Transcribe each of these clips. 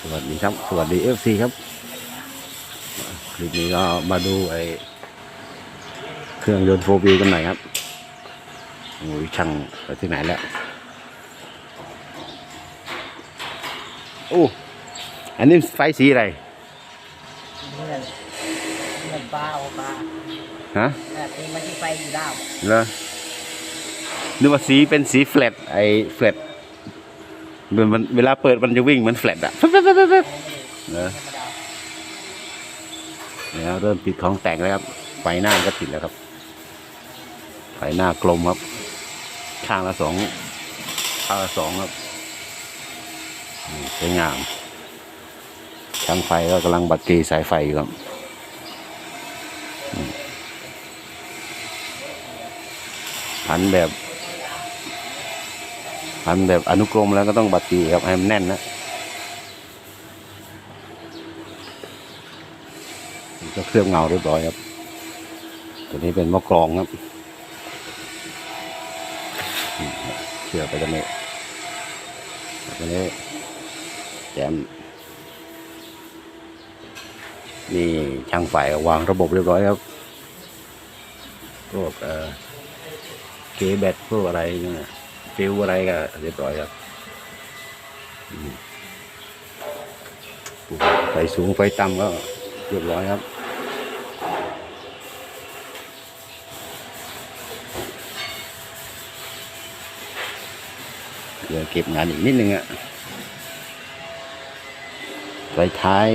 ครับ สวัสดีเอฟซีครับคลิปนี้ก็มาดูไอเครื่องยนต์โฟบีกันหน่อยครับโอ้ยช่างไปที่ไหนแล้วโอ้อันนี้ไฟสีอะไรเงินเงินปลาโอปลาฮะแต่ตีมันที่ไฟอยู่ดาวเหรอนึกว่าสีเป็นสีแฟลตไอแฟลต มันมันเวลาเปิดมันจะวิ่งเหมือนแฟลตอะแป๊บแป๊บแป๊บแป๊บแป๊บเหรอธรรมดาแล้วเริ่มติดของแต่งแล้วครับไฟหน้าก็ติดแล้วครับไฟหน้ากลมครับ ข้างละสองข้างละสองครับอืมสวยงามช่างไฟก็กำลังบัดกีสายไฟอยู่ครับอืมพันแบบ พันแบบอนุกรมแล้วก็ต้องบัดกีครับให้มันแน่นนะก็เคลือบเงาเรียบร้อยครับ ตัวนี้เป็นม้อกรองครับเชื่อไปตรงนี้ตัวนี้แจมนี่ช่างฝ่ายวางระบบเรียบร้อยครับ พวกเอ่อเกแบตพวกอะไรเนี่ย ฟิวอะไรก็เรียบร้อยครับไฟสูงไฟต่ำก็เรียบร้อยครับเดี๋ยวเก็บงานอีกนิดนึงอะไฟท้าย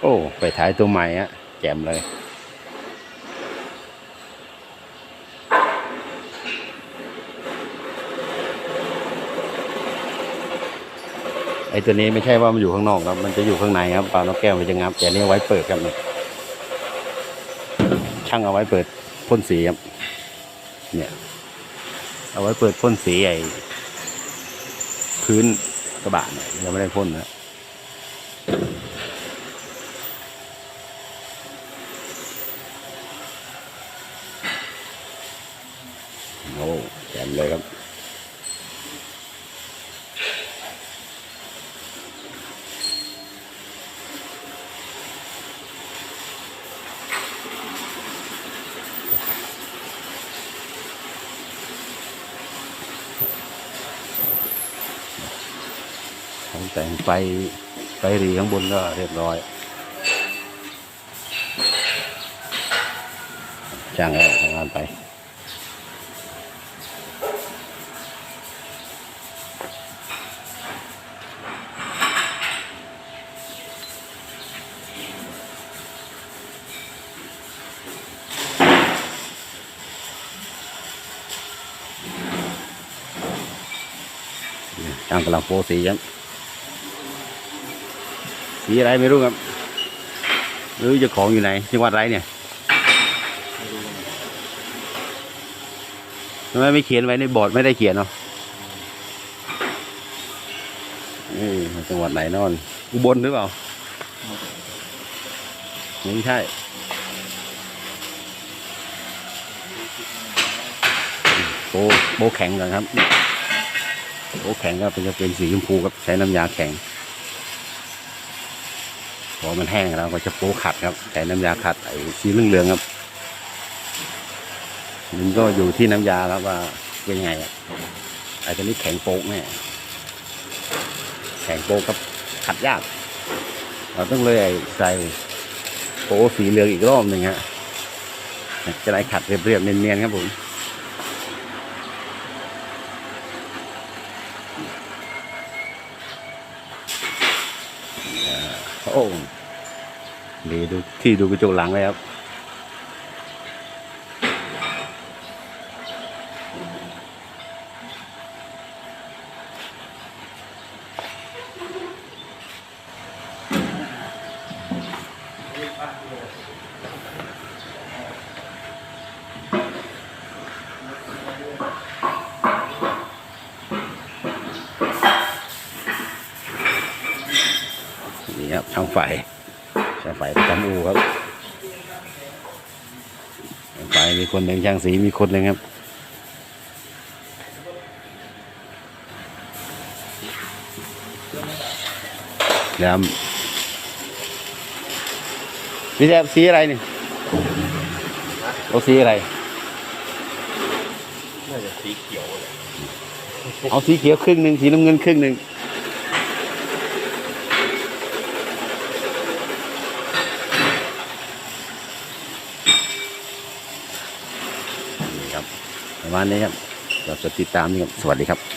โอ้ไฟท้ายตัวใหม่อะแจ่มเลย ไอ้ตัวนี้ไม่ใช่ว่ามันอยู่ข้างนอกครับ มันจะอยู่ข้างในครับปลานกแก้วมันจะงับแต่อันนี่ไว้เปิดครับเนี่ยช่างเอาไว้เปิดพ่นสีครับ เนี่ย เอาไว้เปิดพ่นสีไอ้พื้นกระบะเนี่ยยังไม่ได้พ่นนะโอ้แจ่มเลยครับ แต่งไฟไฟหรีข้างบนก็เรียบร้อยจ้างแล้วทำงานไปช่างกำลังโปะสีครับ สีอะไรไม่รู้ครับหรือเจะของอยู่ไหนจังหวัดไรเนี่ยทำไมไม่เขียนไว้ในบอร์ดไม่ได้เขียนเนาะนี่จังหวัดไหนนอนอุบลหรือเปล่าไม่ใช่โปะโปะแข็งกันครับโอ้แข็งก็เป็นจะเป็นสีชมพูครับใช้น้ำยาแข็ง พอมันแห้งแล้วก็จะโป๊ขัดครับใช้น้ำยาขัดไอ้สีเหลืองๆครับมันก็อยู่ที่น้ำยาแล้วว่าเป็นไงอะไอ้ตัวนี้แข็งโป๊กแน่แข็งโป๊กครับขัดยาก เราต้องเลยใส่โป๊สีเหลืองอีกรอบหนึ่งฮะจะได้ขัดเรียบๆเนียนๆครับผมโอ้ ดีดูที่ดูกระจกหลังเลยครับนี่ครับช่างไฟ ช่างไฟประจำอู่ครับช่างไฟมีคนหนึ่งช่างสีมีคนหนึ่งครับแล้วพี่แซมสีอะไรนี่เอาสีอะไรน่าจะสีเขียวเลยเอาสีเขียวครึ่งหนึ่งสีน้ำเงินครึ่งหนึ่งนี่ครับ ประมาณนี้ครับเราจะติดตามนี่ครับ สวัสดีครับ